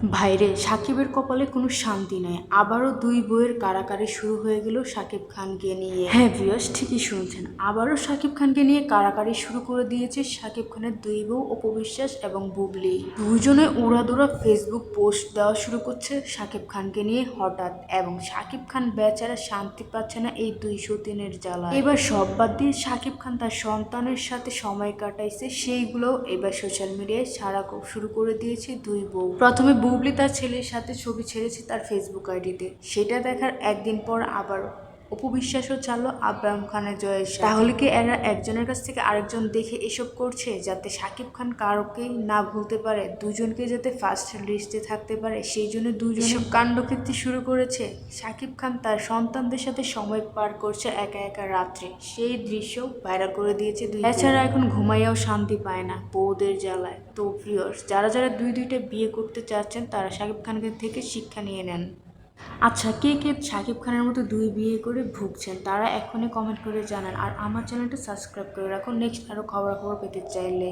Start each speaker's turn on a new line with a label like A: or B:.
A: ভাইরে, সাকিবের কপালে কোনো শান্তি নাই। আবারও দুই বইয়ের কারাকারি শুরু হয়ে গেল সাকিব খানকে নিয়ে। হ্যাঁ ভিউয়ার্স, ঠিকই শুনছেন। আবারও সাকিব খানকে নিয়ে কারাকারি শুরু করে দিয়েছে সাকিব খানের দুই বউ, অপবিশ্বাস এবং বুবলি। দুজনে উড়াদুরা ফেসবুক পোস্ট দেওয়া শুরু করছে সাকিব খানকে নিয়ে হঠাৎ এবং সাকিব খান বেচারা শান্তি পাচ্ছে না এই দুই সতীনের জ্বালা এবার সব বাদ দিয়ে সাকিব খান তার সন্তানের সাথে সময় কাটাইছে সেইগুলো এবার সোশ্যাল মিডিয়ায় সারা শুরু করে দিয়েছে দুই বউ। প্রথমে বুবলি তার ছেলের সাথে ছবি ছেড়েছে তার ফেসবুক আইডিতে। সেটা দেখার একদিন পর আবার অপবিশ্বাসও চাললো আব্রাম খানের জয়ের। তাহলে কি এরা একজনের কাছ থেকে আরেকজন দেখে এসব করছে যাতে সাকিব খান কারোকেই না ভুলতে পারে? দুজনকে যাতে ফার্স্ট লিস্টে থাকতে পারে সেই জন্য দুজন সব কাণ্ডকীর্তি শুরু করেছে। সাকিব খান তার সন্তানদের সাথে সময় পার করছে একা একা রাত্রে। সেই দৃশ্য ভাইরাল করে দিয়েছে দুই এছাড়া এখন ঘুমাইয়াও শান্তি পায় না বউদের জ্বালায়। তো প্রিয়র্স যারা যারা দুই দুইটা বিয়ে করতে চাচ্ছেন তারা সাকিব খানকে থেকে শিক্ষা নিয়ে নেন। আচ্ছা কে কে শাকিব খানের মতো দুই বিয়ে করে ভুগছেন? তারা এখনই কমেন্ট করে জানান। আর আমার চ্যানেলটা সাবস্ক্রাইব করে রাখুন। নেক্সট আরও খবরাখবর পেতে চাইলে।